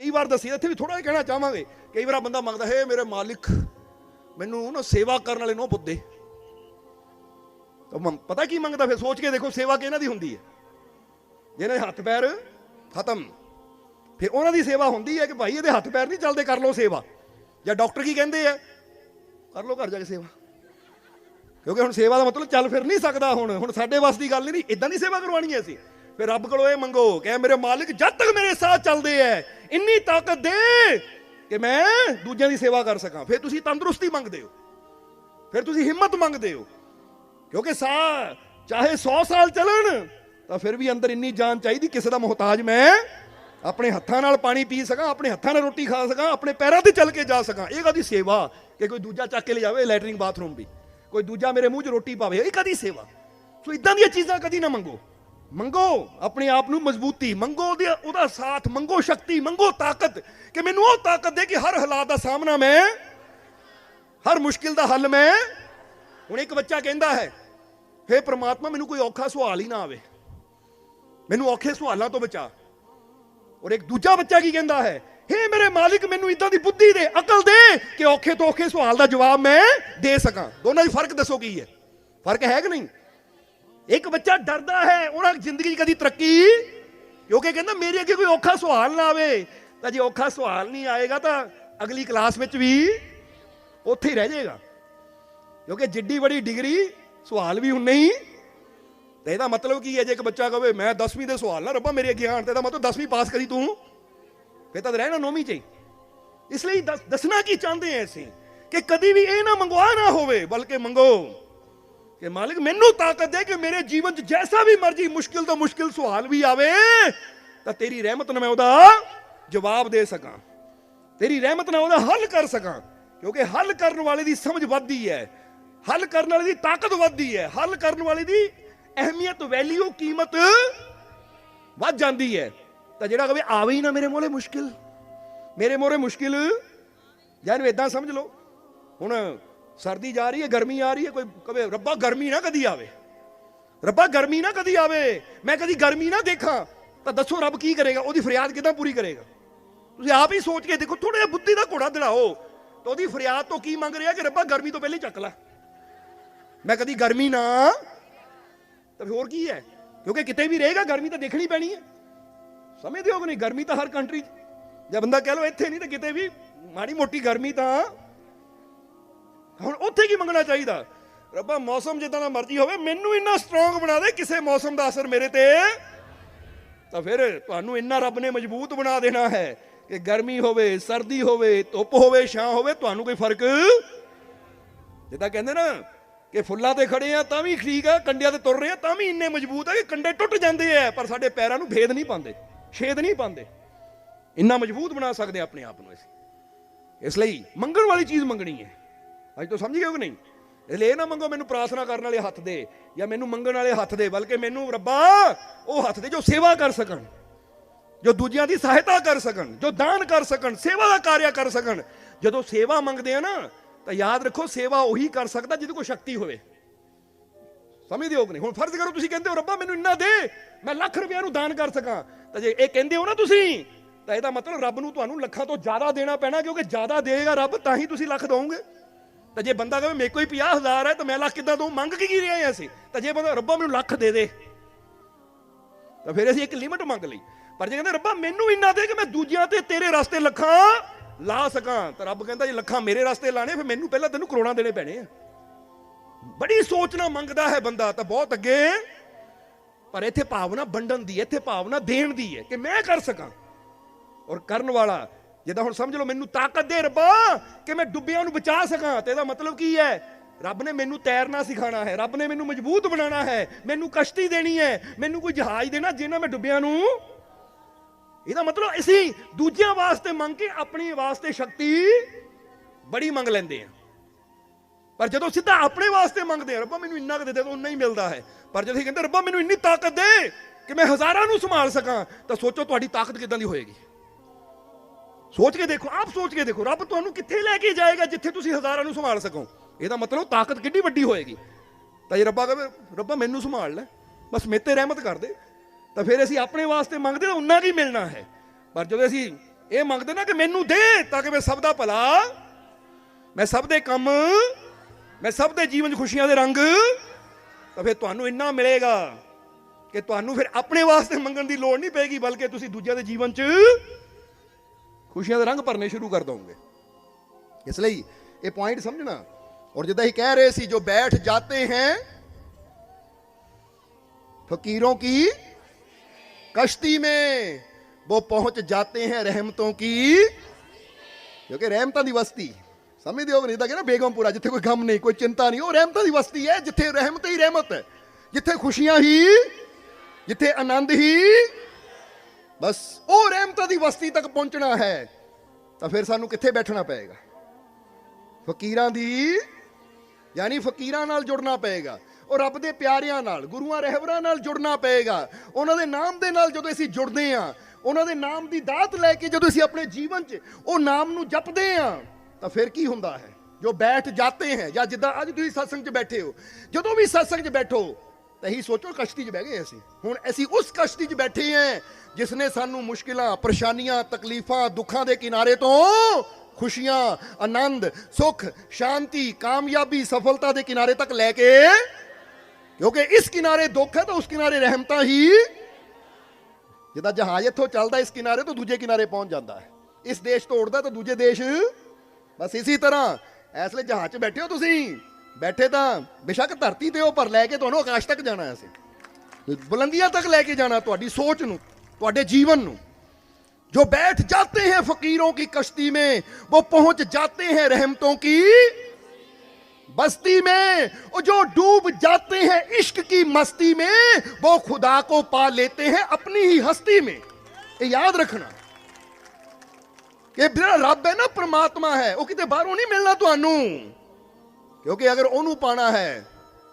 ਕਈ ਵਾਰ ਦੱਸੀ ਇੱਥੇ ਵੀ ਥੋੜਾ ਜਿਹਾ ਕਹਿਣਾ ਚਾਹਾਂਗੇ। ਕਈ ਵਾਰ ਬੰਦਾ ਮੰਗਦਾ, ਹੈ ਮੇਰੇ ਮਾਲਿਕ, ਮੈਨੂੰ ਨਾ ਸੇਵਾ ਕਰਨ ਵਾਲੇ ਨੂੰ ਬੁੱਧੇ ਤਾਂ ਪਤਾ ਕੀ ਮੰਗਦਾ ਫਿਰ? ਸੋਚ ਕੇ ਦੇਖੋ, ਸੇਵਾ ਕਿਹਨਾਂ ਦੀ ਹੁੰਦੀ ਹੈ? ਜਿਹਨਾਂ ਦੇ ਹੱਥ ਪੈਰ ਖਤਮ। ਫਿਰ ਉਹਨਾਂ ਦੀ ਸੇਵਾ ਹੁੰਦੀ ਹੈ ਕਿ ਭਾਈ ਇਹਦੇ ਹੱਥ ਪੈਰ ਨਹੀਂ ਚੱਲਦੇ, ਕਰ ਲਓ ਸੇਵਾ। ਜਾਂ ਡਾਕਟਰ ਕੀ ਕਹਿੰਦੇ ਆ? ਕਰ ਲਓ ਘਰ ਜਾ ਕੇ ਸੇਵਾ। ਕਿਉਂਕਿ ਹੁਣ ਸੇਵਾ ਦਾ ਮਤਲਬ ਚੱਲ ਫਿਰ ਨਹੀਂ ਸਕਦਾ ਹੁਣ। ਹੁਣ ਸਾਡੇ ਵੱਸ ਦੀ ਗੱਲ ਨਹੀਂ ਇਦਾਂ ਦੀ ਸੇਵਾ ਕਰਵਾਣੀ ਹੈ ਅਸੀਂ। ਫਿਰ ਰੱਬ ਕੋਲੋਂ ਇਹ ਮੰਗੋ ਕਿ ਮੇਰੇ ਮਾਲਿਕ ਜਦ ਤੱਕ ਮੇਰੇ ਸਾਥ ਚੱਲਦੇ ਐ, ਇੰਨੀ ਤਾਕਤ ਦੇ ਕਿ ਮੈਂ ਦੂਜਿਆਂ ਦੀ ਸੇਵਾ ਕਰ ਸਕਾਂ। ਫਿਰ ਤੁਸੀਂ ਤੰਦਰੁਸਤੀ ਮੰਗਦੇ ਹੋ। ਫਿਰ ਤੁਸੀਂ ਹਿੰਮਤ ਮੰਗਦੇ ਹੋ। ਕਿਉਂਕਿ ਸਾਹ ਚਾਹੇ 100 ਸਾਲ ਚੱਲਣ, ਤਾਂ ਫਿਰ ਵੀ ਅੰਦਰ ਇੰਨੀ ਜਾਨ ਚਾਹੀਦੀ ਕਿਸੇ ਦਾ ਮੁਹਤਾਜ ਮੈਂ ਆਪਣੇ ਹੱਥਾਂ ਨਾਲ ਪਾਣੀ ਪੀ ਸਕਾਂ, ਆਪਣੇ ਹੱਥਾਂ ਨਾਲ ਰੋਟੀ ਖਾ ਸਕਾਂ, ਆਪਣੇ ਪੈਰਾਂ ਤੇ ਚੱਲ ਕੇ ਜਾ ਸਕਾਂ। ਇਹ ਕਾਦੀ ਸੇਵਾ? ਕਿ ਕੋਈ ਦੂਜਾ ਚੱਕ ਕੇ ਲੈ ਜਾਵੇ ਲੈਟਰਿੰਗ ਬਾਥਰੂਮ ਵੀ। ਕੋਈ ਦੂਜਾ ਮੇਰੇ ਮੂੰਹ 'ਚ ਰੋਟੀ ਪਾਵੇ, ਇਹ ਕਾਦੀ ਸੇਵਾ? ਸੋ ਇਦਾਂ ਦੀਆਂ ਚੀਜ਼ਾਂ ਕਦੀ ਨਾ ਮੰਗੋ। ਮੰਗੋ, ਆਪਣੇ ਆਪ ਨੂੰ ਮਜ਼ਬੂਤੀ, ਮੰਗੋ ਉਹਦੇ, ਉਹਦਾ ਸਾਥ, ਮੰਗੋ ਸ਼ਕਤੀ, ਮੰਗੋ ਤਾਕਤ, ਕਿ ਮੈਨੂੰ ਉਹ ਤਾਕਤ ਦੇ ਕਿ ਹਰ ਹਾਲਾਤ ਦਾ ਸਾਹਮਣਾ ਮੈਂ, ਹਰ ਮੁਸ਼ਕਿਲ ਦਾ ਹੱਲ ਮੈਂ। ਹੁਣ ਇੱਕ ਬੱਚਾ ਕਹਿੰਦਾ ਹੈ, ਹੇ ਪ੍ਰਮਾਤਮਾ, ਮੈਨੂੰ ਕੋਈ ਔਖਾ ਸਵਾਲ ਹੀ ਨਾ ਆਵੇ। ਮੈਨੂੰ ਔਖੇ ਸਵਾਲਾਂ ਤੋਂ ਬਚਾ। ਔਰ ਇੱਕ ਦੂਜਾ ਬੱਚਾ ਕੀ ਕਹਿੰਦਾ ਹੈ, ਹੇ ਮੇਰੇ ਮਾਲਿਕ, ਮੈਨੂੰ ਇਦਾਂ ਦੀ ਬੁੱਧੀ ਦੇ, ਅਕਲ ਦੇ ਕਿ ਔਖੇ ਤੋਂ ਔਖੇ ਸਵਾਲ ਦਾ ਜਵਾਬ ਮੈਂ ਦੇ ਸਕਾਂ। ਦੋਨਾਂ 'ਚ ਫ਼ਰਕ ਦੱਸੋ ਕੀ ਹੈ? ਫ਼ਰਕ ਹੈ ਕਿ ਨਹੀਂ? ਇੱਕ ਬੱਚਾ ਡਰਦਾ ਹੈ, ਉਹਨਾਂ ਜ਼ਿੰਦਗੀ 'ਚ ਕਦੀ ਤਰੱਕੀ? ਕਿਉਂਕਿ ਕਹਿੰਦਾ ਮੇਰੇ ਅੱਗੇ ਕੋਈ ਔਖਾ ਸਵਾਲ ਨਾ ਆਵੇ। ਤਾਂ ਜੇ ਔਖਾ ਸਵਾਲ ਨਹੀਂ ਆਏਗਾ ਤਾਂ ਅਗਲੀ ਕਲਾਸ ਵਿੱਚ ਵੀ ਉੱਥੇ ਹੀ ਰਹਿ ਜਾਏਗਾ। ਕਿਉਂਕਿ ਜਿੱਡੀ ਬੜੀ ਡਿਗਰੀ ਸਵਾਲ ਵੀ ਉਨੇ ਹੀ। ਤੇ ਇਹਦਾ ਮਤਲਬ ਕੀ ਹੈ, ਜੇ ਇੱਕ ਬੱਚਾ ਕਹੇ, ਮੈਂ 10ਵੀਂ ਦੇ ਸਵਾਲ ਨਾ ਰੱਬਾ ਮੇਰੇ ਅੱਗੇ ਆਣ ਤੇ ਇਹਦਾ ਮਤਲਬ 10ਵੀਂ ਪਾਸ ਕਰੀ ਤੂੰ। ਫੇਰ ਤਾਂ ਰਹਿਣਾ ਨੌਵੀਂ ਚ ਹੀ। ਇਸ ਲਈ ਦੱਸ- ਦੱਸਣਾ ਕੀ ਚਾਹੁੰਦੇ ਐ ਅਸੀਂ? ਕਿ ਕਦੀ ਵੀ ਇਹ ਨਾ ਮੰਗਵਾ ਨਾ ਹੋਵੇ, ਬਲਕਿ ਮੰਗੋ। ਕਿ ਮਾਲਿਕ, ਮੈਨੂੰ ਤਾਕਤ ਦੇ ਕਿ ਮੇਰੇ ਜੀਵਨ 'ਚ ਜੈਸਾ ਵੀ ਮਰਜ਼ੀ ਮੁਸ਼ਕਿਲ ਤੋਂ ਮੁਸ਼ਕਿਲ ਸਵਾਲ ਵੀ ਆਵੇ, ਤਾਂ ਤੇਰੀ ਰਹਿਮਤ ਨਾਲ ਮੈਂ ਉਹਦਾ ਜਵਾਬ ਦੇ ਸਕਾਂ। ਤੇਰੀ ਰਹਿਮਤ ਨਾਲ ਉਹਦਾ ਹੱਲ ਕਰ ਸਕਾਂ, ਕਿਉਂਕਿ ਹੱਲ ਕਰਨ ਵਾਲੇ ਦੀ ਸਮਝ ਵੱਧਦੀ ਹੈ। ਹੱਲ ਕਰਨ ਵਾਲੇ ਦੀ ਤਾਕਤ ਵੱਧਦੀ ਹੈ। ਹੱਲ ਕਰਨ ਵਾਲੇ ਦੀ ਅਹਿਮੀਅਤ ਵੈਲਿਊ ਕੀਮਤ ਵੱਧ ਜਾਂਦੀ ਹੈ। ਤਾਂ ਜਿਹੜਾ ਕਹੇ ਆਵੇ ਹੀ ਨਾ ਮੇਰੇ ਮੋਲੇ ਮੁਸ਼ਕਿਲ, ਮੇਰੇ ਮੋਰੇ ਮੁਸ਼ਕਿਲ। ਯਾਰ ਇਦਾਂ ਸਮਝ ਲਓ। ਹੁਣ ਸਰਦੀ ਜਾ ਰਹੀ ਹੈ, ਗਰਮੀ ਆ ਰਹੀ ਹੈ, ਕੋਈ ਕਵੇ, ਰੱਬਾ ਗਰਮੀ ਨਾ ਕਦੀ ਆਵੇ। ਰੱਬਾ ਗਰਮੀ ਨਾ ਕਦੀ ਆਵੇ। ਮੈਂ ਕਦੀ ਗਰਮੀ ਨਾ ਦੇਖਾਂ, ਤਾਂ ਦੱਸੋ ਰੱਬ ਕੀ ਕਰੇਗਾ? ਉਹਦੀ ਫਰਿਆਦ ਕਿਦਾਂ ਪੂਰੀ ਕਰੇਗਾ? ਤੁਸੀਂ ਆਪ ਹੀ ਸੋਚ ਕੇ ਦੇਖੋ ਥੋੜਾ ਜਿਹਾ ਬੁੱਧੀ ਦਾ ਘੋੜਾ ਦਿਲਾਓ। ਤਾਂ ਉਹਦੀ ਫਰਿਆਦ ਤੋਂ ਕੀ ਮੰਗ ਰਿਹਾ ਕਿ ਰੱਬਾ ਗਰਮੀ ਤੋਂ ਪਹਿਲੇ ਚੱਕ ਲੈ? ਮੈਂ ਕਦੀ ਗਰਮੀ ਨਾ। ਤਾਂ ਹੋਰ ਕੀ ਹੈ? ਕਿਉਂਕਿ ਕਿਤੇ ਵੀ ਰਹੇਗਾ, ਗਰਮੀ ਤਾਂ ਦੇਖਣੀ ਪੈਣੀ ਹੈ। ਸਮਝਦੇ ਹੋ ਕਿ ਨਹੀਂ? ਗਰਮੀ ਤਾਂ ਹਰ ਕੰਟਰੀ 'ਚ। ਜੇ ਬੰਦਾ ਕਹਿ ਲੋ ਇੱਥੇ ਨਹੀਂ, ਤਾਂ ਕਿਤੇ ਵੀ ਮਾੜੀ ਮੋਟੀ ਗਰਮੀ ਤਾਂ ਹੁਣ ਉੱਥੇ ਕੀ ਮੰਗਣਾ ਚਾਹੀਦਾ? ਰੱਬਾ, ਮੌਸਮ ਜਿੱਦਾਂ ਦਾ ਮਰਜ਼ੀ ਹੋਵੇ, ਮੈਨੂੰ ਇੰਨਾ ਸਟਰੋਂਗ ਬਣਾ ਦੇ ਕਿਸੇ ਮੌਸਮ ਦਾ ਅਸਰ ਮੇਰੇ ਤੇ। ਤਾਂ ਫਿਰ ਤੁਹਾਨੂੰ ਇੰਨਾ ਰੱਬ ਨੇ ਮਜ਼ਬੂਤ ਬਣਾ ਦੇਣਾ ਹੈ ਕਿ ਗਰਮੀ ਹੋਵੇ, ਸਰਦੀ ਹੋਵੇ, ਧੁੱਪ ਹੋਵੇ, ਛਾਂ ਹੋਵੇ, ਤੁਹਾਨੂੰ ਕੋਈ ਫ਼ਰਕ ਜਿੱਦਾਂ ਕਹਿੰਦੇ ਨਾ ਕਿ ਫੁੱਲਾਂ ਤੇ ਖੜੇ ਆ ਤਾਂ ਵੀ ਠੀਕ ਆ, ਕੰਡਿਆਂ ਤੇ ਤੁਰ ਰਹੇ ਆ ਤਾਂ ਵੀ ਇੰਨੇ ਮਜ਼ਬੂਤ ਆ ਕਿ ਕੰਡੇ ਟੁੱਟ ਜਾਂਦੇ ਆ। ਪਰ ਸਾਡੇ ਪੈਰਾਂ ਨੂੰ ਭੇਦ ਨਹੀਂ ਪਾਉਂਦੇ, ਛੇਦ ਨਹੀਂ ਪਾਉਂਦੇ। ਇੰਨਾ ਮਜ਼ਬੂਤ ਬਣਾ ਸਕਦੇ ਆਪਣੇ ਆਪ ਨੂੰ ਅਸੀਂ। ਇਸ ਲਈ ਮੰਗਣ ਵਾਲੀ ਚੀਜ਼ ਮੰਗਣੀ ਹੈ। ਅੱਜ ਤੋਂ ਸਮਝ ਗਏ ਹੋ ਕਿ ਨਹੀਂ? ਇਸ ਲਈ ਨਾ ਮੰਗੋ ਮੈਨੂੰ ਪ੍ਰਾਰਥਨਾ ਕਰਨ ਵਾਲੇ ਹੱਥ ਦੇ ਜਾਂ ਮੈਨੂੰ ਮੰਗਣ ਵਾਲੇ ਹੱਥ ਦੇ, ਬਲਕਿ ਮੈਨੂੰ ਰੱਬਾ ਉਹ ਹੱਥ ਦੇ ਜੋ ਸੇਵਾ ਕਰ ਸਕਣ, ਜੋ ਦੂਜਿਆਂ ਦੀ ਸਹਾਇਤਾ ਕਰ ਸਕਣ, ਜੋ ਦਾਨ ਕਰ ਸਕਣ, ਸੇਵਾ ਦਾ ਕਾਰਿਆ ਕਰ ਸਕਣ। ਜਦੋਂ ਸੇਵਾ ਮੰਗਦੇ ਆ ਨਾ, ਤਾਂ ਯਾਦ ਰੱਖੋ ਸੇਵਾ ਉਹੀ ਕਰ ਸਕਦਾ ਜਿਹਦੇ ਕੋਲ ਸ਼ਕਤੀ ਹੋਵੇ। ਸਮਝਦੇ ਹੋ ਕਿ ਨਹੀਂ? ਹੁਣ ਫਰਜ਼ ਕਰੋ ਤੁਸੀਂ ਕਹਿੰਦੇ ਹੋ, ਰੱਬਾ, ਮੈਨੂੰ ਇੰਨਾ ਦੇ, ਮੈਂ ਲੱਖ ਰੁਪਏ ਨੂੰ ਦਾਨ ਕਰ ਸਕਾਂ। ਤਾਂ ਜੇ ਇਹ ਕਹਿੰਦੇ ਹੋ ਨਾ ਤੁਸੀਂ, ਤਾਂ ਇਹਦਾ ਮਤਲਬ ਰੱਬ ਨੂੰ ਤੁਹਾਨੂੰ ਲੱਖਾਂ ਤੋਂ ਜ਼ਿਆਦਾ ਦੇਣਾ ਪੈਣਾ, ਕਿਉਂਕਿ ਜ਼ਿਆਦਾ ਦੇਗਾ ਰੱਬ, ਤਾਂ ਹੀ ਤੁਸੀਂ ਲੱਖ ਦੋਗੇ ਤਾਂ ਜੇ ਬੰਦਾ ਕਹੇ ਮੇਰੇ ਕੋਈ 50000 ਹੈ, ਤਾਂ ਮੈਂ ਲੱਖ ਕਿੱਦਾਂ ਦਊਂ? ਮੰਗ ਕੀ ਰਹੇ ਹਾਂ ਅਸੀਂ? ਤਾਂ ਜੇ ਬੰਦਾ ਰੱਬਾ ਮੈਨੂੰ ਲੱਖ ਦੇ ਦੇ, ਤਾਂ ਫਿਰ ਅਸੀਂ ਇੱਕ ਲਿਮਟ ਮੰਗ ਲਈ। ਪਰ ਜੇ ਕਹਿੰਦੇ, ਰੱਬਾ, ਮੈਨੂੰ ਇੰਨਾ ਦੇ ਕਿ ਮੈਂ ਦੂਜਿਆਂ ਤੇ ਤੇਰੇ ਰਸਤੇ ਲੱਖਾਂ ਲਾ ਸਕਾਂ, ਤਾਂ ਰੱਬ ਕਹਿੰਦਾ, ਜੇ ਲੱਖਾਂ ਮੇਰੇ ਰਸਤੇ ਲਾਣੇ, ਫਿਰ ਮੈਨੂੰ ਪਹਿਲਾਂ ਤੈਨੂੰ ਕਰੋੜਾਂ ਦੇਣੇ ਪੈਣੇ ਆ। ਬੜੀ ਸੋਚ ਨਾਲ ਮੰਗਦਾ ਹੈ ਬੰਦਾ, ਤਾਂ ਬਹੁਤ ਅੱਗੇ। ਪਰ ਇੱਥੇ ਭਾਵਨਾ ਵੰਡਣ ਦੀ ਇੱਥੇ ਭਾਵਨਾ ਦੇਣ ਦੀ ਹੈ ਕਿ ਮੈਂ ਕਰ ਸਕਾਂ। ਔਰ ਕਰਨ ਵਾਲਾ ਜਿੱਦਾਂ ਹੁਣ ਸਮਝ ਲਓ ਮੈਨੂੰ ਤਾਕਤ ਦੇ ਰੱਬਾ ਕਿ ਮੈਂ ਡੁੱਬਿਆਂ ਨੂੰ ਬਚਾ ਸਕਾਂ। ਤੇ ਇਹਦਾ ਮਤਲਬ ਕੀ ਹੈ? ਰੱਬ ਨੇ ਮੈਨੂੰ ਤੈਰਨਾ ਸਿਖਾਣਾ ਹੈ। ਰੱਬ ਨੇ ਮੈਨੂੰ ਮਜ਼ਬੂਤ ਬਣਾਉਣਾ ਹੈ। ਮੈਨੂੰ ਕਸ਼ਤੀ ਦੇਣੀ ਹੈ। ਮੈਨੂੰ ਕੋਈ ਜਹਾਜ਼ ਦੇਣਾ ਜਿਹਨਾਂ ਮੈਂ ਡੁੱਬਿਆਂ ਨੂੰ। ਇਹਦਾ ਮਤਲਬ ਅਸੀਂ ਦੂਜਿਆਂ ਵਾਸਤੇ ਮੰਗ ਕੇ ਆਪਣੀ ਵਾਸਤੇ ਸ਼ਕਤੀ ਬੜੀ ਮੰਗ ਲੈਂਦੇ ਆ ਪਰ ਜਦੋਂ ਸਿੱਧਾ ਆਪਣੇ ਵਾਸਤੇ ਮੰਗਦੇ ਆ ਰੱਬਾ ਮੈਨੂੰ ਇੰਨਾ ਕੁ ਦੇ ਦੇ ਤਾਂ ਉਨਾ ਹੀ ਮਿਲਦਾ ਹੈ। ਪਰ ਜਦੋਂ ਅਸੀਂ ਕਹਿੰਦੇ ਰੱਬਾ ਮੈਨੂੰ ਇੰਨੀ ਤਾਕਤ ਦੇ ਕਿ ਮੈਂ ਹਜ਼ਾਰਾਂ ਨੂੰ ਸੰਭਾਲ ਸਕਾਂ, ਤਾਂ ਸੋਚੋ ਤੁਹਾਡੀ ਤਾਕਤ ਕਿਦਾਂ ਦੀ ਹੋਏਗੀ? ਸੋਚ ਕੇ ਦੇਖੋ, ਆਪ ਸੋਚ ਕੇ ਦੇਖੋ, ਰੱਬ ਤੁਹਾਨੂੰ ਕਿੱਥੇ ਲੈ ਕੇ ਜਾਏਗਾ ਜਿੱਥੇ ਤੁਸੀਂ ਹਜ਼ਾਰਾਂ ਨੂੰ ਸੰਭਾਲ ਸਕੋ। ਇਹਦਾ ਮਤਲਬ ਤਾਕਤ ਕਿੰਨੀ ਵੱਡੀ ਹੋਏਗੀ। ਤਾਂ ਜੇ ਰੱਬਾ ਕਹੇ, ਰੱਬਾ ਮੈਨੂੰ ਸੰਭਾਲ ਲੈ, ਬਸ ਮੇਰੇ ਰਹਿਮਤ ਕਰ ਦੇ। ਤਾਂ ਫਿਰ ਅਸੀਂ ਆਪਣੇ ਵਾਸਤੇ ਮੰਗਦੇ ਤਾਂ ਉਨਾ ਕੀ ਮਿਲਣਾ ਹੈ। ਪਰ ਜਦੋਂ ਅਸੀਂ ਇਹ ਮੰਗਦੇ ਨਾ ਕਿ ਮੈਨੂੰ ਦੇ, ਤਾਂ ਕਿ ਮੈਂ ਸਭ ਦਾ ਭਲਾ, ਮੈਂ ਸਭ ਦੇ ਕੰਮ, ਮੈਂ ਸਭ ਦੇ ਜੀਵਨ 'ਚ ਖੁਸ਼ੀਆਂ ਦੇ ਰੰਗ, ਤਾਂ ਫਿਰ ਤੁਹਾਨੂੰ ਇੰਨਾ ਮਿਲੇਗਾ ਕਿ ਤੁਹਾਨੂੰ ਫਿਰ ਆਪਣੇ ਵਾਸਤੇ ਮੰਗਣ ਦੀ ਲੋੜ ਨਹੀਂ ਪਏਗੀ, ਬਲਕਿ ਤੁਸੀਂ ਦੂਜਿਆਂ ਦੇ ਜੀਵਨ 'ਚ ਖੁਸ਼ੀਆਂ ਦੇ ਰੰਗ ਭਰਨੇ ਸ਼ੁਰੂ ਕਰ ਦੋਗੇ ਇਸ ਲਈ ਇਹ ਪੁਆਇੰਟ ਸਮਝਣਾ ਔਰ ਜਿੱਦਾਂ ਹੀ ਕਹਿ ਰਹੇ ਸੀ ਜੋ ਬੈਠ ਜਾਤੇ हैं फकीरों की कश्ती में वो पहुंच जाते हैं रहमतों की ਕਿਉਂਕਿ ਰਹਿਮਤਾਂ ਦੀ ਬਸਤੀ ਸਮਝਦੇ ਹੋ ਕਿ ਨਹੀਂ ਤਾਂ ਕਹਿੰਦਾ ਬੇਗਮਪੁਰਾ ਜਿੱਥੇ ਕੋਈ ਗਮ ਨਹੀਂ ਕੋਈ ਚਿੰਤਾ ਨਹੀਂ ਉਹ ਰਹਿਮਤਾਂ ਦੀ ਬਸਤੀ ਹੈ ਜਿੱਥੇ ਰਹਿਮਤ ਹੀ ਰਹਿਮਤ ਹੈ ਜਿੱਥੇ ਖੁਸ਼ੀਆਂ ਹੀ ਜਿੱਥੇ ਆਨੰਦ ਹੀ ਬਸ। ਉਹ ਰਹਿਮਤਾਂ ਦੀ ਵਸਤੀ ਤੱਕ ਪਹੁੰਚਣਾ ਹੈ, ਤਾਂ ਫਿਰ ਸਾਨੂੰ ਕਿੱਥੇ ਬੈਠਣਾ ਪਏਗਾ? ਫਕੀਰਾਂ ਦੀ, ਯਾਨੀ ਫਕੀਰਾਂ ਨਾਲ ਜੁੜਨਾ ਪਏਗਾ, ਉਹ ਰੱਬ ਦੇ ਪਿਆਰਿਆਂ ਨਾਲ, ਗੁਰੂਆਂ ਰਹਿਬਰਾਂ ਨਾਲ ਜੁੜਨਾ ਪਏਗਾ। ਉਹਨਾਂ ਦੇ ਨਾਮ ਦੇ ਨਾਲ ਜਦੋਂ ਅਸੀਂ ਜੁੜਦੇ ਹਾਂ, ਉਹਨਾਂ ਦੇ ਨਾਮ ਦੀ ਦਾਤ ਲੈ ਕੇ ਜਦੋਂ ਅਸੀਂ ਆਪਣੇ ਜੀਵਨ 'ਚ ਉਹ ਨਾਮ ਨੂੰ ਜਪਦੇ ਹਾਂ, ਤਾਂ ਫਿਰ ਕੀ ਹੁੰਦਾ ਹੈ? ਜੋ ਬੈਠ ਜਾਤੇ ਹੈ, ਜਾਂ ਜਿੱਦਾਂ ਅੱਜ ਤੁਸੀਂ ਸਤਸੰਗ 'ਚ ਬੈਠੇ ਹੋ, ਜਦੋਂ ਵੀ ਸਤਸੰਗ 'ਚ ਬੈਠੋ, ਤਾਂ ਇਹੀ ਸੋਚੋ ਕਸ਼ਤੀ 'ਚ ਬਹਿ ਗਏ ਅਸੀਂ। ਹੁਣ ਅਸੀਂ ਉਸ ਕਸ਼ਤੀ 'ਚ ਬੈਠੇ ਹਾਂ ਜਿਸ ਨੇ ਸਾਨੂੰ ਮੁਸ਼ਕਿਲਾਂ, ਪਰੇਸ਼ਾਨੀਆਂ, ਤਕਲੀਫਾਂ, ਦੁੱਖਾਂ ਦੇ ਕਿਨਾਰੇ ਤੋਂ ਖੁਸ਼ੀਆਂ, ਆਨੰਦ, ਸੁੱਖ, ਸ਼ਾਂਤੀ, ਕਾਮਯਾਬੀ, ਸਫਲਤਾ ਦੇ ਕਿਨਾਰੇ ਤੱਕ ਲੈ ਕੇ ਕਿਉਂਕਿ ਇਸ ਕਿਨਾਰੇ ਦੁੱਖ ਹੈ ਤਾਂ ਉਸ ਕਿਨਾਰੇ ਰਹਿਮਤਾਂ ਹੀ ਜਿੱਦਾਂ ਜਹਾਜ਼ ਇੱਥੋਂ ਚੱਲਦਾ ਇਸ ਕਿਨਾਰੇ ਤੋਂ ਦੂਜੇ ਕਿਨਾਰੇ ਪਹੁੰਚ ਜਾਂਦਾ ਹੈ। ਇਸ ਦੇਸ਼ ਤੋਂ ਉੱਡਦਾ ਤਾਂ ਦੂਜੇ ਦੇਸ਼। ਬਸ ਇਸੇ ਤਰ੍ਹਾਂ ਇਸ ਲਈ ਜਹਾਜ਼ 'ਚ ਬੈਠੇ ਹੋ ਤੁਸੀਂ। ਬੈਠੇ ਤਾਂ ਬੇਸ਼ੱਕ ਧਰਤੀ ਤੇ ਹੋ, ਪਰ ਲੈ ਕੇ ਤੁਹਾਨੂੰ ਆਕਾਸ਼ ਤੱਕ ਜਾਣਾ ਹੈ ਅਸੀਂ। ਬੁਲੰਦੀਆਂ ਤੱਕ ਲੈ ਕੇ ਜਾਣਾ, ਤੁਹਾਡੀ ਸੋਚ ਨੂੰ। ਤੁਹਾਡੇ ਜੀਵਨ ਨੂੰ जो बैठ जाते हैं फकीरों की कश्ती में वो पहुंच जाते हैं रहमतों की बस्ती में और जो डूब जाते हैं इश्क की मस्ती में वो खुदा को पा लेते हैं अपनी ही हस्ती में ये याद रखना ਕਿ ਜਿਹੜਾ ਰੱਬ ਹੈ ਨਾ ਪ੍ਰਮਾਤਮਾ ਹੈ ਉਹ ਕਿਤੇ ਬਾਹਰੋਂ ਨਹੀਂ ਮਿਲਣਾ ਤੁਹਾਨੂੰ ਕਿਉਂਕਿ ਅਗਰ ਉਹਨੂੰ ਪਾਣਾ ਹੈ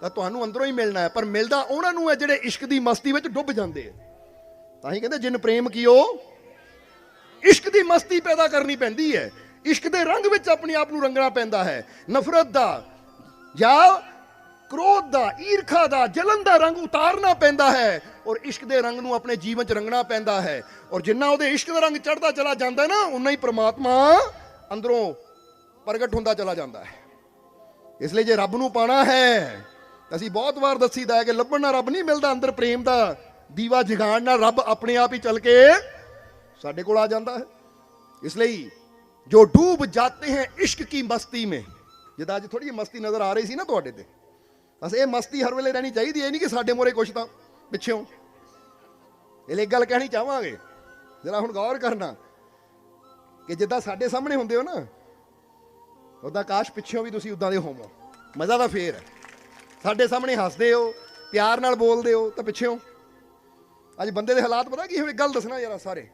ਤਾਂ ਤੁਹਾਨੂੰ ਅੰਦਰੋਂ ਹੀ ਮਿਲਣਾ ਹੈ ਪਰ ਮਿਲਦਾ ਉਹਨਾਂ ਨੂੰ ਹੈ ਜਿਹੜੇ ਇਸ਼ਕ ਦੀ ਮਸਤੀ ਵਿੱਚ ਡੁੱਬ ਜਾਂਦੇ ਆ ਤਾਂ ਹੀ ਕਹਿੰਦੇ, ਜਿੰਨ ਪ੍ਰੇਮ ਕੀਓ, ਇਸ਼ਕ ਦੀ ਮਸਤੀ ਪੈਦਾ ਕਰਨੀ ਪੈਂਦੀ ਹੈ। ਇਸ਼ਕ ਦੇ ਰੰਗ ਵਿੱਚ ਆਪਣੇ ਆਪ ਨੂੰ ਰੰਗਣਾ ਪੈਂਦਾ ਹੈ। ਨਫ਼ਰਤ ਦਾ ਜਾਂ ਕ੍ਰੋਧ ਦਾ, ਈਰਖਾ ਦਾ, ਜਲਨ ਦਾ ਰੰਗ ਉਤਾਰਨਾ ਪੈਂਦਾ ਹੈ ਔਰ ਇਸ਼ਕ ਦੇ ਰੰਗ ਨੂੰ ਆਪਣੇ ਜੀਵਨ 'ਚ ਰੰਗਣਾ ਪੈਂਦਾ ਹੈ। ਔਰ ਜਿੰਨਾ ਉਹਦੇ ਇਸ਼ਕ ਦਾ ਰੰਗ ਚੜਦਾ ਚਲਾ ਜਾਂਦਾ ਨਾ ਉਨਾ ਹੀ ਪ੍ਰਮਾਤਮਾ ਅੰਦਰੋਂ ਪ੍ਰਗਟ ਹੁੰਦਾ ਚਲਾ ਜਾਂਦਾ ਹੈ। ਇਸ ਲਈ ਜੇ ਰੱਬ ਨੂੰ ਪਾਣਾ ਹੈ ਅਸੀਂ ਬਹੁਤ ਵਾਰ ਦੱਸੀਦਾ ਹੈ ਕਿ ਲੱਭਣ ਨਾਲ ਰੱਬ ਨਹੀਂ ਮਿਲਦਾ, ਅੰਦਰ ਪ੍ਰੇਮ ਦਾ ਦੀਵਾ ਜਗਾਉਣ ਨਾਲ ਰੱਬ ਆਪਣੇ ਆਪ ਹੀ ਚੱਲ ਕੇ ਸਾਡੇ ਕੋਲ ਆ ਜਾਂਦਾ ਹੈ। ਇਸ ਲਈ ਜੋ ਡੂਬ ਜਾਤੇ ਹੈ ਇਸ਼ਕ ਕੀ ਮਸਤੀ ਮੇ। ਜਿੱਦਾਂ ਅੱਜ ਥੋੜੀ ਜਿਹੀ ਮਸਤੀ ਨਜ਼ਰ ਆ ਰਹੀ ਸੀ ਨਾ ਤੁਹਾਡੇ ਤੇ। ਬਸ ਇਹ ਮਸਤੀ ਹਰ ਵੇਲੇ ਰਹਿਣੀ ਚਾਹੀਦੀ ਹੈ ਨਹੀਂ ਕਿ ਸਾਡੇ ਮੋਰੇ ਕੁਛ ਤਾਂ ਪਿੱਛੋਂ। ਇਹ ਲਈ ਇੱਕ ਗੱਲ ਕਹਿਣੀ ਚਾਹਾਂਗੇ, ਜਰਾ ਹੁਣ ਗੌਰ ਕਰਨਾ ਕਿ ਜਿੱਦਾਂ ਸਾਡੇ ਸਾਹਮਣੇ ਹੁੰਦੇ ਹੋ ਨਾ ਉਦਾਂ ਕਾਸ਼ ਪਿੱਛੋਂ ਵੀ ਤੁਸੀਂ ਉਦਾਂ ਦੇ ਹੋਵੋ। ਮਜ਼ਾ ਤਾਂ ਫੇਰ ਹੈ। ਸਾਡੇ ਸਾਹਮਣੇ ਹੱਸਦੇ ਹੋ, ਪਿਆਰ ਨਾਲ ਬੋਲਦੇ ਹੋ ਤਾਂ ਪਿੱਛੋਂ। ਅੱਜ ਬੰਦੇ ਦੇ ਹਾਲਾਤ ਪਤਾ ਕੀ ਹੋਵੇ ਗੱਲ ਦੱਸਣਾ ਜਰਾ ਸਾਰੇ।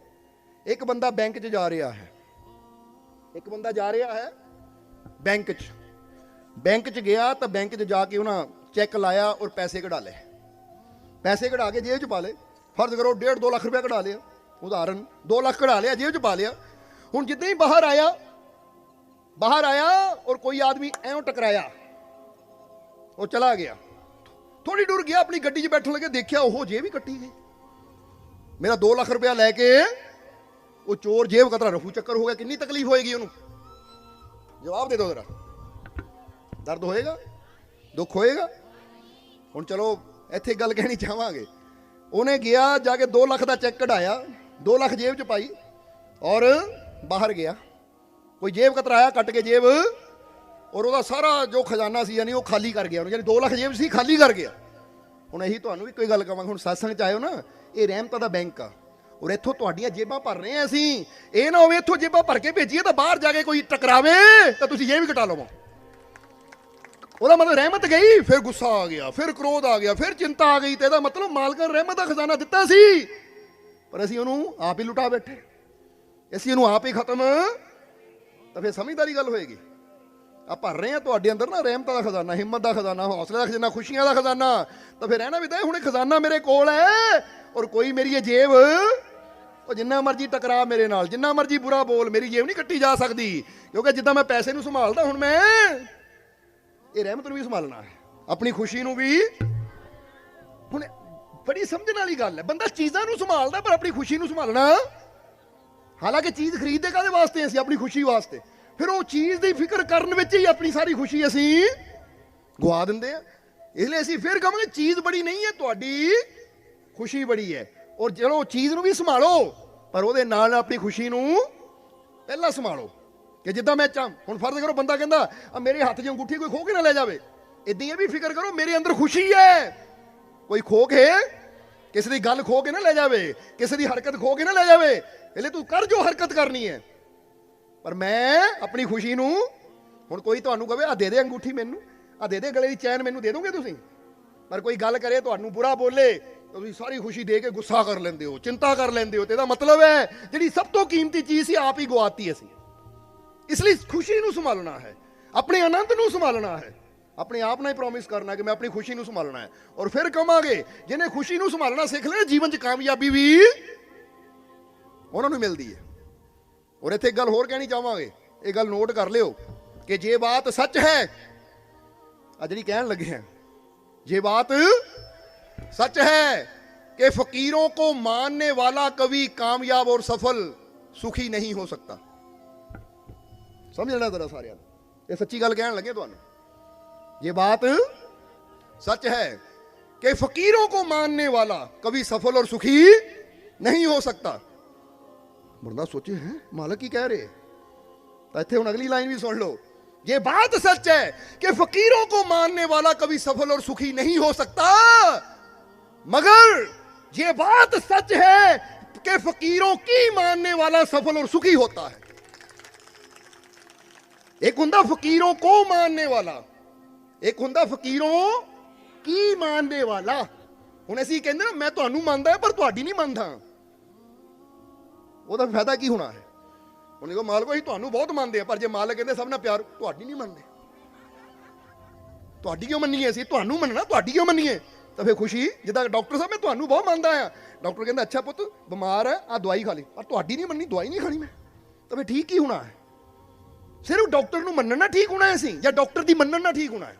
ਇੱਕ ਬੰਦਾ ਬੈਂਕ 'ਚ ਜਾ ਰਿਹਾ ਹੈ। ਇੱਕ ਬੰਦਾ ਜਾ ਰਿਹਾ ਹੈ ਬੈਂਕ 'ਚ। ਬੈਂਕ 'ਚ ਗਿਆ ਤਾਂ ਬੈਂਕ 'ਚ ਜਾ ਕੇ ਉਹਨਾਂ ਚੈੱਕ ਲਾਇਆ ਔਰ ਪੈਸੇ ਕਢਾ ਲਏ। ਪੈਸੇ ਕਢਾ ਕੇ ਜੇਬ 'ਚ ਪਾ ਲਏ। ਫਰਜ਼ ਕਰੋ 1.5 2 ਲੱਖ ਰੁਪਏ ਕਢਾ ਲਿਆ। ਉਦਾਹਰਨ 2 ਲੱਖ ਕਢਾ ਲਿਆ, ਜੇਬ 'ਚ ਪਾ ਲਿਆ। ਹੁਣ ਜਿੱਦਾਂ ਹੀ ਬਾਹਰ ਆਇਆ ਬਾਹਰ ਆਇਆ ਔਰ ਕੋਈ ਆਦਮੀ ਐਂ ਟਕਰਾਇਆ, ਉਹ ਚਲਾ ਗਿਆ। ਥੋੜੀ ਦੂਰ ਗਿਆ, ਆਪਣੀ ਗੱਡੀ 'ਚ ਬੈਠਣ ਲੱਗੇ, ਦੇਖਿਆ ਉਹ ਜੇਬ ਹੀ ਕੱਟੀ ਗਈ। ਮੇਰਾ 2 ਲੱਖ ਰੁਪਇਆ ਲੈ ਕੇ ਉਹ ਚੋਰ ਜੇਬ ਕਤਰਾ ਰਫੂ ਚੱਕਰ ਹੋ ਗਿਆ, ਕਿੰਨੀ ਤਕਲੀਫ ਹੋਏਗੀ ਉਹਨੂੰ? ਜਵਾਬ ਦੇ ਦਿਓ ਜ਼ਰਾ। ਦਰਦ ਹੋਏਗਾ? ਦੁੱਖ ਹੋਏਗਾ? ਹੁਣ ਚਲੋ, ਇੱਥੇ ਗੱਲ ਕਹਿਣੀ ਚਾਹਾਂਗੇ। ਉਹਨੇ ਗਿਆ, ਜਾ ਕੇ 2 ਲੱਖ ਦਾ ਚੈੱਕ ਕਢਾਇਆ 2 ਲੱਖ ਜੇਬ 'ਚ ਪਾਈ ਔਰ ਬਾਹਰ ਗਿਆ। ਕੋਈ ਜੇਬ ਕਤਰਾਇਆ ਕੱਟ ਕੇ ਜੇਬ, ਔਰ ਉਹਦਾ ਸਾਰਾ ਜੋ ਖਜ਼ਾਨਾ ਸੀ, ਯਾਨੀ ਉਹ ਖਾਲੀ ਕਰ ਗਿਆ ਉਹਨੂੰ, ਯਾਨੀ 2 ਲੱਖ ਜੇਬ ਸੀ, ਖਾਲੀ ਕਰ ਗਿਆ। ਹੁਣ ਇਹੀ ਤੁਹਾਨੂੰ ਵੀ ਕੋਈ ਗੱਲ ਕਵਾਂਗੇ, ਹੁਣ satsang ਚ ਆਇਓ ਨਾ, ਇਹ ਰਹਿਮਤਾਂ ਦਾ ਬੈਂਕ ਆ। ਔਰ ਇੱਥੋਂ ਤੁਹਾਡੀਆਂ ਜੇਬਾਂ ਭਰ ਰਹੇ ਆ ਅਸੀਂ। ਇਹ ਨਾ ਹੋਵੇ ਇੱਥੋਂ ਜੇਬਾਂ ਭਰ ਕੇ ਭੇਜੀਏ ਤਾਂ ਬਾਹਰ ਜਾ ਕੇ ਕੋਈ ਟਕਰਾਵੇ, ਤਾਂ ਤੁਸੀਂ ਜੇਬ ਵੀ ਕਟਾ ਲਵੋ। ਉਹਦਾ ਮਤਲਬ ਰਹਿਮਤ ਗਈ, ਫਿਰ ਗੁੱਸਾ ਆ ਗਿਆ, ਫਿਰ ਕ੍ਰੋਧ ਆ ਗਿਆ, ਫਿਰ ਚਿੰਤਾ ਆ ਗਈ ਤੇ ਇਹਦਾ ਮਤਲਬ ਮਾਲਕ ਨੇ ਰਹਿਮਤ ਦਾ ਖਜ਼ਾਨਾ ਦਿੱਤਾ ਸੀ। ਪਰ ਅਸੀਂ ਉਹਨੂੰ ਆਪ ਹੀ ਲੁਟਾ ਬੈਠੇ। ਅਸੀਂ ਉਹਨੂੰ ਆਪ ਹੀ ਖਤਮ। ਤਾਂ ਫਿਰ ਸਮਝਦਾਰੀ ਗੱਲ ਹੋਏਗੀ। ਆ ਭਰ ਰਹੇ ਆ ਤੁਹਾਡੇ ਅੰਦਰ ਨਾ ਰਹਿਮਤ ਦਾ ਖਜ਼ਾਨਾ, ਹਿੰਮਤ ਦਾ ਖਜ਼ਾਨਾ, ਹੌਸਲੇ ਦਾ ਖਜ਼ਾਨਾ, ਖੁਸ਼ੀਆਂ ਦਾ ਖਜ਼ਾਨਾ, ਤਾਂ ਫਿਰ ਰਹਿਣਾ ਵੀ ਤਾਂ ਹੁਣ ਖਜ਼ਾਨਾ ਮੇਰੇ ਕੋਲ ਹੈ ਔਰ ਕੋਈ ਮੇਰੀ ਇਹ ਜੇਬ, ਉਹ ਜਿੰਨਾ ਮਰਜ਼ੀ ਟਕਰਾ ਮੇਰੇ ਨਾਲ, ਜਿੰਨਾ ਮਰਜ਼ੀ ਬੁਰਾ ਬੋਲ, ਮੇਰੀ ਜੇਬ ਨਹੀਂ ਕੱਟੀ ਜਾ ਸਕਦੀ, ਕਿਉਂਕਿ ਜਿੱਦਾਂ ਮੈਂ ਪੈਸੇ ਨੂੰ ਸੰਭਾਲਦਾ ਹੁਣ ਮੈਂ, ਇਹ ਰਹਿਮਤ ਨੂੰ ਵੀ ਸੰਭਾਲਣਾ ਹੈ, ਆਪਣੀ ਖੁਸ਼ੀ ਨੂੰ ਵੀ। ਹੁਣ ਬੜੀ ਸਮਝਣ ਵਾਲੀ ਗੱਲ ਹੈ, ਬੰਦਾ ਚੀਜ਼ਾਂ ਨੂੰ ਸੰਭਾਲਦਾ ਪਰ ਆਪਣੀ ਖੁਸ਼ੀ ਨੂੰ ਸੰਭਾਲਣਾ। ਹਾਲਾਂਕਿ ਚੀਜ਼ ਖਰੀਦਦੇ ਕਾਦੇ ਵਾਸਤੇ ਅਸੀਂ, ਆਪਣੀ ਖੁਸ਼ੀ ਵਾਸਤੇ? ਫਿਰ ਉਹ ਚੀਜ਼ ਦੀ ਫਿਕਰ ਕਰਨ ਵਿੱਚ ਹੀ ਆਪਣੀ ਸਾਰੀ ਖੁਸ਼ੀ ਅਸੀਂ ਗਵਾ ਦਿੰਦੇ ਆ। ਇਸ ਲਈ ਅਸੀਂ ਫਿਰ ਕਹਾਂਗੇ, ਚੀਜ਼ ਬੜੀ ਨਹੀਂ ਹੈ, ਤੁਹਾਡੀ ਖੁਸ਼ੀ ਬੜੀ ਹੈ। ਔਰ ਚਲੋ, ਚੀਜ਼ ਨੂੰ ਵੀ ਸੰਭਾਲੋ, ਪਰ ਉਹਦੇ ਨਾਲ ਆਪਣੀ ਖੁਸ਼ੀ ਨੂੰ ਪਹਿਲਾਂ ਸੰਭਾਲੋ। ਕਿ ਜਿੱਦਾਂ ਮੈਂ ਚਾਹ, ਹੁਣ ਫਰਜ਼ ਕਰੋ ਬੰਦਾ ਕਹਿੰਦਾ, ਆ ਮੇਰੇ ਹੱਥ 'ਚ ਅੰਗੂਠੀ ਕੋਈ ਖੋ ਕੇ ਨਾ ਲੈ ਜਾਵੇ। ਇਦਾਂ ਇਹ ਵੀ ਫਿਕਰ ਕਰੋ, ਮੇਰੇ ਅੰਦਰ ਖੁਸ਼ੀ ਹੈ। ਕੋਈ ਖੋ ਕੇ, ਕਿਸੇ ਦੀ ਗੱਲ ਖੋ ਕੇ ਨਾ ਲੈ ਜਾਵੇ, ਕਿਸੇ ਦੀ ਹਰਕਤ ਖੋ ਕੇ ਨਾ ਲੈ ਜਾਵੇ। ਇਹਲੇ ਤੂੰ ਕਰ ਜੋ ਹਰਕਤ ਕਰਨੀ ਹੈ। ਪਰ ਮੈਂ ਆਪਣੀ ਖੁਸ਼ੀ ਨੂੰ ਹੁਣ ਕੋਈ ਤੁਹਾਨੂੰ ਕਵੇ ਆ ਦੇ ਦੇ ਅੰਗੂਠੀ ਮੈਨੂੰ ਆ ਦੇ ਦੇ ਗਲੇ ਦੀ ਚੈਨ ਮੈਨੂੰ ਦੇ ਦੋਗੇ ਤੁਸੀਂ? ਪਰ ਕੋਈ ਗੱਲ ਕਰੇ, ਤੁਹਾਨੂੰ ਬੁਰਾ ਬੋਲੇ ਤੁਸੀਂ ਸਾਰੀ ਖੁਸ਼ੀ ਦੇ ਕੇ ਗੁੱਸਾ ਕਰ ਲੈਂਦੇ ਹੋ, ਚਿੰਤਾ ਕਰ ਲੈਂਦੇ ਹੋ, ਤੇ ਇਹਦਾ ਮਤਲਬ ਹੈ, ਜਿਹੜੀ ਸਭ ਤੋਂ ਕੀਮਤੀ ਚੀਜ਼ ਸੀ, ਆਪ ਹੀ ਗਵਾਤੀ ਅਸੀਂ ਇਸ ਲਈ ਖੁਸ਼ੀ ਨੂੰ ਸੰਭਾਲਣਾ ਹੈ, ਆਪਣੇ ਆਨੰਦ ਨੂੰ ਸੰਭਾਲਣਾ ਹੈ, ਆਪਣੇ ਆਪ ਨਾਲ ਹੀ ਪ੍ਰੋਮਿਸ ਕਰਨਾ ਕਿ ਮੈਂ ਆਪਣੀ ਖੁਸ਼ੀ ਨੂੰ ਸੰਭਾਲਣਾ ਹੈ। ਔਰ ਫਿਰ ਕਵਾਂਗੇ, ਜਿਹਨੇ ਖੁਸ਼ੀ ਨੂੰ ਸੰਭਾਲਣਾ ਸਿੱਖ ਲਿਆ, ਜੀਵਨ 'ਚ ਕਾਮਯਾਬੀ ਵੀ ਉਹਨਾਂ ਨੂੰ ਮਿਲਦੀ ਹੈ। ਔਰ ਇੱਥੇ ਇੱਕ ਗੱਲ ਹੋਰ ਕਹਿਣੀ ਚਾਹਾਂਗੇ ਇਹ ਗੱਲ ਨੋਟ ਕਰ ਲਿਓ ਕਿ ਜੇ ਬਾਤ ਸੱਚ ਹੈ ਆ ਜਿਹੜੀ ਕਹਿਣ ਲੱਗੇ ਹਾਂ ये बात सच है कि फकीरों को मानने वाला कभी कामयाब और सफल सुखी नहीं हो सकता समझ लेना जरा सारे ये सच्ची गल कहने लगे ਤੁਹਾਨੂੰ ये बात सच है कि फकीरों को मानने वाला कभी सफल और सुखी नहीं हो सकता ਬੰਦਾ ਸੋਚੇ ਹੈ ਮਾਲਕ ਕੀ ਕਹਿ ਰਹੇ ਤਾਂ ਇੱਥੇ ਹੁਣ ਅਗਲੀ ਲਾਈਨ ਵੀ ਸੁਣ ਲਓ ये बात सच है कि फकीरों को मानने वाला कभी सफल और सुखी नहीं हो सकता मगर ये बात सच है कि फकीरों की मानने वाला सफल और सुखी होता है एक हुंदा फकीरों को मानने वाला ਇੱਕ ਹੁੰਦਾ ਫਕੀਰੋਂ ਕੀ ਮੰਨਦੇ ਵਾਲਾ ਹੁਣ ਅਸੀਂ ਕਹਿੰਦੇ ਨਾ ਮੈਂ ਤੁਹਾਨੂੰ ਮੰਨਦਾ ਪਰ ਤੁਹਾਡੀ ਨਹੀਂ ਮੰਨਦਾ ਉਹਦਾ ਫਾਇਦਾ ਕੀ ਹੋਣਾ ਹੈ? ਉਹਨੇ ਕੋ ਮਾਲਕੋ, ਅਸੀਂ ਤੁਹਾਨੂੰ ਬਹੁਤ ਮੰਨਦੇ ਆ ਪਰ ਜੇ ਮਾਲਕ ਕਹਿੰਦੇ ਸਭ ਨਾਲ ਪਿਆਰ, ਤੁਹਾਡੀ ਨਹੀਂ ਮੰਨਦੇ। ਤੁਹਾਡੀ ਕਿਉਂ ਮੰਨੀਏ ਅਸੀਂ? ਤੁਹਾਨੂੰ ਮੰਨਣਾ, ਤੁਹਾਡੀ ਕਿਉਂ ਮੰਨੀਏ? ਤਾਂ ਫੇ ਖੁਸ਼ੀ, ਜਿੱਦਾਂ ਡਾਕਟਰ ਸਾਹਿਬ, ਮੈਂ ਤੁਹਾਨੂੰ ਬਹੁਤ ਮੰਨਦਾ ਆ ਡਾਕਟਰ ਕਹਿੰਦਾ, ਅੱਛਾ ਪੁੱਤ, ਬਿਮਾਰ ਹੈ ਆ ਦਵਾਈ ਖਾ ਲਈ। ਪਰ ਤੁਹਾਡੀ ਨਹੀਂ ਮੰਨਣੀ, ਦਵਾਈ ਨਹੀਂ ਖਾਣੀ ਮੈਂ। ਤਾਂ ਫੇ ਠੀਕ ਕੀ ਹੋਣਾ ਹੈ? ਸਿਰਫ ਡਾਕਟਰ ਨੂੰ ਮੰਨਣਾ ਠੀਕ ਹੋਣਾ ਹੈ ਅਸੀਂ, ਜਾਂ ਡਾਕਟਰ ਦੀ ਮੰਨਣਾ ਠੀਕ ਹੋਣਾ ਹੈ?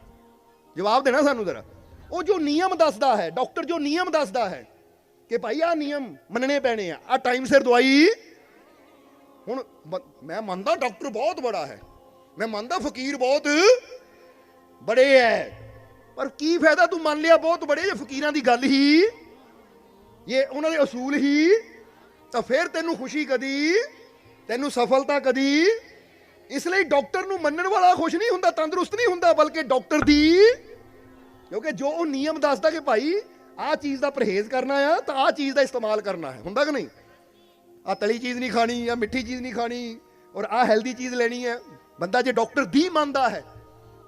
ਜਵਾਬ ਦੇਣਾ ਸਾਨੂੰ ਜ਼ਰਾ। ਉਹ ਜੋ ਨਿਯਮ ਦੱਸਦਾ ਹੈ, ਡਾਕਟਰ ਜੋ ਨਿਯਮ ਦੱਸਦਾ ਹੈ ਕਿ ਭਾਈ ਆ ਨਿਯਮ ਮੰਨਣੇ ਪੈਣੇ ਆ। ਆ ਟਾਈਮ ਸਿਰ ਦਵਾਈ। ਹੁਣ ਮੈਂ ਮੰਨਦਾ ਡਾਕਟਰ ਬਹੁਤ ਬੜਾ ਹੈ। ਮੈਂ ਮੰਨਦਾ ਫਕੀਰ ਬਹੁਤ ਬੜੇ ਹੈ ਪਰ ਕੀ ਫਾਇਦਾ ਤੂੰ ਮੰਨ ਲਿਆ ਬਹੁਤ ਬੜੇ ਜੇ ਫਕੀਰਾਂ ਦੀ ਗੱਲ ਹੀ। ਇਹ ਉਹਨਾਂ ਦੇ ਅਸੂਲ ਹੀ, ਤਾਂ ਫਿਰ ਤੈਨੂੰ ਖੁਸ਼ੀ ਕਦੀ, ਤੈਨੂੰ ਸਫਲਤਾ ਕਦੀ। ਇਸ ਲਈ ਡਾਕਟਰ ਨੂੰ ਮੰਨਣ ਵਾਲਾ ਖੁਸ਼ ਨਹੀਂ ਹੁੰਦਾ, ਤੰਦਰੁਸਤ ਨਹੀਂ ਹੁੰਦਾ, ਬਲਕਿ ਡਾਕਟਰ ਦੀ। ਕਿਉਂਕਿ ਜੋ ਉਹ ਨਿਯਮ ਦੱਸਦਾ ਕਿ ਭਾਈ ਆਹ ਚੀਜ਼ ਦਾ ਪਰਹੇਜ਼ ਕਰਨਾ ਆ, ਤਾਂ ਆਹ ਚੀਜ਼ ਦਾ ਇਸਤੇਮਾਲ ਕਰਨਾ ਹੈ। ਹੁੰਦਾ ਕਿ ਨਹੀਂ? ਆ ਤਲੀ ਚੀਜ਼ ਨਹੀਂ ਖਾਣੀ ਜਾਂ ਮਿੱਠੀ ਚੀਜ਼ ਨਹੀਂ ਖਾਣੀ, ਔਰ ਆ ਹੈਲਦੀ ਚੀਜ਼ ਲੈਣੀ ਹੈ। ਬੰਦਾ ਜੇ ਡਾਕਟਰ ਦੀ ਮੰਨਦਾ ਹੈ,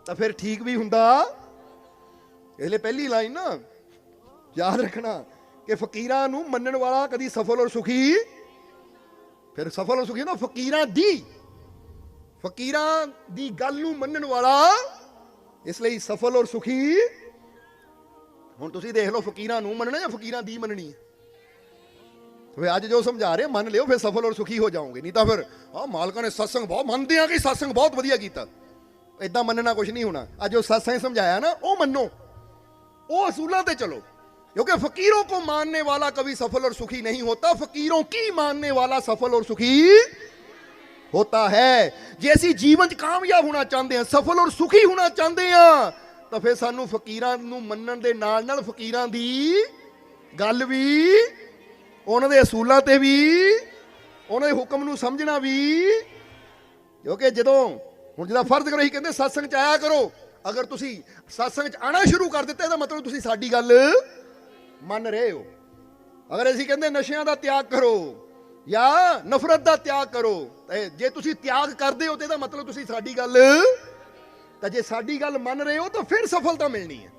ਤਾਂ ਫਿਰ ਠੀਕ ਵੀ ਹੁੰਦਾ। ਇਸ ਲਈ ਪਹਿਲੀ ਲਾਈਨ ਨਾ, ਯਾਦ ਰੱਖਣਾ ਕਿ ਫਕੀਰਾਂ ਨੂੰ ਮੰਨਣ ਵਾਲਾ ਕਦੀ ਸਫਲ ਔਰ ਸੁਖੀ, ਫਿਰ ਸਫਲ ਔਰ ਸੁਖੀ ਨਾ ਫਕੀਰਾਂ ਦੀ। ਫਕੀਰਾਂ ਦੀ ਗੱਲ ਨੂੰ ਮੰਨਣ ਵਾਲਾ ਇਸ ਲਈ ਸਫਲ ਔਰ ਸੁਖੀ ਹੁਣ ਤੁਸੀਂ ਦੇਖ ਲਓ ਫਕੀਰਾਂ ਨੂੰ ਮੰਨਣਾ ਜਾਂ ਫਕੀਰਾਂ ਦੀ ਮੰਨਣੀ ਹੈ ਵੇ ਅੱਜ ਜੋ ਸਮਝਾ ਰਹੇ ਮੰਨ ਲਿਓ ਫਿਰ ਸਫਲ ਔਰ ਸੁਖੀ ਹੋ ਜਾਓਗੇ ਨਹੀਂ ਤਾਂ ਫਿਰ ਆ ਮਾਲਕਾਂ ਨੇ ਸਤਸੰਗ ਬਹੁਤ ਮੰਨਦੇ ਆ ਕਿ ਸਤਸੰਗ ਬਹੁਤ ਵਧੀਆ ਕੀਤਾ ਇਦਾਂ ਮੰਨਣਾ ਕੁਝ ਨਹੀਂ ਹੋਣਾ ਅੱਜ ਜੋ ਸਤਸੰਗ ਸਮਝਾਇਆ ਨਾ ਉਹ ਮੰਨੋ ਉਹ ਅਸੂਲਾਂ ਤੇ ਚਲੋ क्योंकि फकीरों को मानने वाला कभी सफल और सुखी नहीं होता फकीरों की मानने वाला सफल और सुखी होता है ਜੇ ਅਸੀਂ ਜੀਵਨ 'ਚ ਕਾਮਯਾਬ ਹੋਣਾ ਚਾਹੁੰਦੇ ਹਾਂ ਸਫਲ ਔਰ ਸੁਖੀ ਹੋਣਾ ਚਾਹੁੰਦੇ ਹਾਂ ਤਾਂ ਫਿਰ ਸਾਨੂੰ ਫਕੀਰਾਂ ਨੂੰ ਮੰਨਣ ਦੇ ਨਾਲ ਨਾਲ ਫਕੀਰਾਂ ਦੀ ਗੱਲ ਵੀ, ਉਹਨਾਂ ਦੇ ਅਸੂਲਾਂ ਤੇ ਵੀ, ਉਹਨਾਂ ਦੇ ਹੁਕਮ ਨੂੰ ਸਮਝਣਾ ਵੀ। ਕਿਉਂਕਿ ਜਦੋਂ, ਹੁਣ ਜਿਹਦਾ ਫਰਜ਼ ਕਰੋ ਹੀ ਕਹਿੰਦੇ ਸਤਸੰਗ 'ਚ ਆਇਆ ਕਰੋ, ਅਗਰ ਤੁਸੀਂ ਸਤਸੰਗ 'ਚ ਆਣਾ ਸ਼ੁਰੂ ਕਰ ਦਿੱਤਾ, ਇਹਦਾ ਮਤਲਬ ਤੁਸੀਂ ਸਾਡੀ ਗੱਲ ਮੰਨ ਰਹੇ ਹੋ। ਅਗਰ ਅਸੀਂ ਕਹਿੰਦੇ ਨਸ਼ਿਆਂ ਦਾ ਤਿਆਗ ਕਰੋ ਜਾਂ ਨਫ਼ਰਤ ਦਾ ਤਿਆਗ ਕਰੋ ਜੇ ਤੁਸੀਂ ਤਿਆਗ ਕਰਦੇ ਹੋ, ਤੇ ਇਹਦਾ ਮਤਲਬ ਤੁਸੀਂ ਸਾਡੀ ਗੱਲ ਤਾਂ ਜੇ ਸਾਡੀ ਗੱਲ ਮੰਨ ਰਹੇ ਹੋ ਤਾਂ ਫਿਰ ਸਫਲਤਾ ਮਿਲਣੀ ਹੈ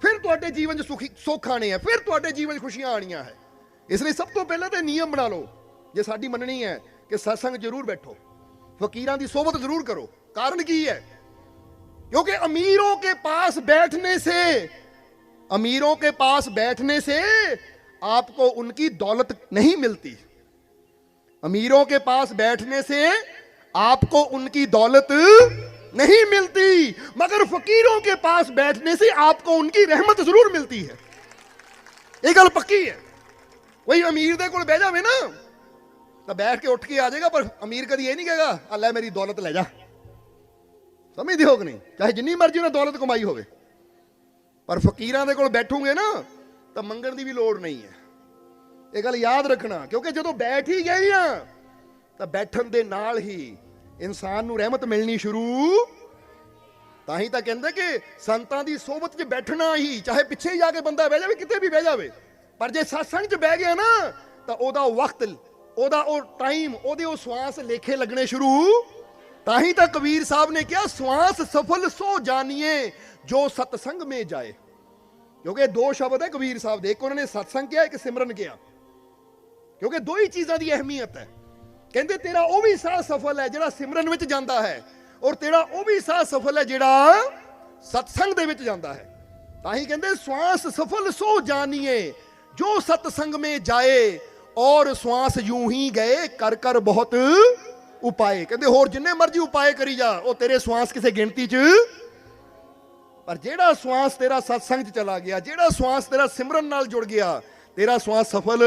ਫਿਰ ਤੁਹਾਡੇ ਜੀਵਨ 'ਚ ਸੁਖੀ ਸੁੱਖ ਆਣੇ ਆ ਫਿਰ ਤੁਹਾਡੇ ਜੀਵਨ 'ਚ ਖੁਸ਼ੀਆਂ ਆਣੀਆਂ ਹੈ ਇਸ ਲਈ ਸਭ ਤੋਂ ਪਹਿਲਾਂ ਤੇ ਨਿਯਮ ਬਣਾ ਲਓ ਜੇ ਸਾਡੀ ਮੰਨਣੀ ਹੈ ਕਿ ਸਤਸੰਗ ਜ਼ਰੂਰ ਬੈਠੋ ਫਕੀਰਾਂ ਦੀ ਸੋਬਤ ਜ਼ਰੂਰ ਕਰੋ ਕਾਰਨ ਕੀ ਹੈ क्योंकि अमीरों के पास बैठने से अमीरों के पास बैठने से आपको उनकी दौलत नहीं मिलती अमीरों के पास बैठने से आपको उनकी दौलत नहीं मिलती मगर फकीरों के पास बैठने से आपको उनकी रहमत जरूर मिलती है ਇਹ ਗੱਲ ਪੱਕੀ ਹੈ ਕੋਈ ਅਮੀਰ ਦੇ ਕੋਲ ਬਹਿ ਜਾਵੇ ਨਾ ਤਾਂ ਬੈਠ ਕੇ ਉੱਠ ਕੇ ਆ ਜਾਏਗਾ ਪਰ ਅਮੀਰ ਕਦੀ ਇਹ ਨਹੀਂ ਕਹੇਗਾ ਆ ਲੈ ਮੇਰੀ ਦੌਲਤ ਲੈ ਜਾ ਸਮਝਦੇ ਹੋ ਕਿ ਨਹੀਂ ਚਾਹੇ ਜਿੰਨੀ ਮਰਜ਼ੀ ਉਹਨੇ ਦੌਲਤ ਕਮਾਈ ਹੋਵੇ ਪਰ ਫਕੀਰਾਂ ਦੇ ਕੋਲ ਬੈਠੋਗੇ ਨਾ ਤਾਂ ਮੰਗਣ ਦੀ ਵੀ ਲੋੜ ਨਹੀਂ ਹੈ ਇਹ ਗੱਲ ਯਾਦ ਰੱਖਣਾ ਕਿਉਂਕਿ ਜਦੋਂ ਬੈਠ ਹੀ ਗਏ ਆ ਤਾਂ ਬੈਠਣ ਦੇ ਨਾਲ ਹੀ ਇਨਸਾਨ ਨੂੰ ਰਹਿਮਤ ਮਿਲਣੀ ਸ਼ੁਰੂ। ਤਾਂ ਹੀ ਤਾਂ ਕਹਿੰਦੇ ਕਿ ਸੰਤਾਂ ਦੀ ਸੋਬਤ 'ਚ ਬੈਠਣਾ ਹੀ, ਚਾਹੇ ਪਿੱਛੇ ਹੀ ਜਾ ਕੇ ਬੰਦਾ ਬਹਿ ਜਾਵੇ, ਕਿਤੇ ਵੀ ਬਹਿ ਜਾਵੇ। ਪਰ ਜੇ satsang 'ਚ ਬਹਿ ਗਿਆ ਨਾ, ਤਾਂ ਉਹਦਾ ਵਕਤ, ਉਹਦਾ ਉਹ ਟਾਈਮ, ਉਹਦੇ ਉਹ ਸਵਾਸ ਲੇਖੇ ਲੱਗਣੇ ਸ਼ੁਰੂ। ਤਾਂ ਹੀ ਤਾਂ ਕਬੀਰ ਸਾਹਿਬ ਨੇ ਕਿਹਾ, ਸਵਾਸ ਸਫਲ ਸੋ ਜਾਣੀਏ, ਜੋ ਸਤਸੰਗ ਮੇ ਜਾਏ। ਕਿਉਂਕਿ ਇਹ ਦੋ ਸ਼ਬਦ ਹੈ ਕਬੀਰ ਸਾਹਿਬ ਦੇ। ਇੱਕ ਉਹਨਾਂ ਨੇ ਸਤਸੰਗ ਕਿਹਾ, ਇੱਕ ਸਿਮਰਨ ਕਿਹਾ। ਕਿਉਂਕਿ ਦੋ ਹੀ ਚੀਜ਼ਾਂ ਦੀ ਅਹਿਮੀਅਤ ਹੈ। ਕਹਿੰਦੇ, ਤੇਰਾ ਉਹ ਵੀ ਸਾਹ ਸਫਲ ਹੈ ਜਿਹੜਾ ਸਿਮਰਨ ਵਿੱਚ ਜਾਂਦਾ ਹੈ ਔਰ ਤੇਰਾ ਉਹ ਵੀ ਸਾਹ ਸਫਲ ਹੈ ਜਿਹੜਾ ਸਤਸੰਗ ਦੇ ਵਿੱਚ ਜਾਂਦਾ ਹੈ। ਤਾਂ ਹੀ ਕਹਿੰਦੇ, ਸਵਾਸ ਸਫਲ ਸੋ ਜਾਣੀਏ ਜੋ ਸਤਸੰਗ ਮੇ ਜਾਏ ਔਰ ਸਵਾਸ ਯੂੰ ਹੀ ਗਏ, ਕਰ ਕਰ ਬਹੁਤ ਉਪਾਏ। ਕਹਿੰਦੇ, ਹੋਰ ਜਿੰਨੇ ਮਰਜ਼ੀ ਉਪਾਏ ਕਰੀ ਜਾ, ਉਹ ਤੇਰੇ ਸਵਾਸ ਕਿਸੇ ਗਿਣਤੀ 'ਚ ਪਰ ਜਿਹੜਾ ਸਵਾਸ ਤੇਰਾ ਸਤਸੰਗ 'ਚ ਚਲਾ ਗਿਆ, ਜਿਹੜਾ ਸਵਾਸ ਤੇਰਾ ਸਿਮਰਨ ਨਾਲ ਜੁੜ ਗਿਆ, ਤੇਰਾ ਸਵਾਸ ਸਫਲ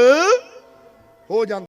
ਹੋ ਜਾਂਦਾ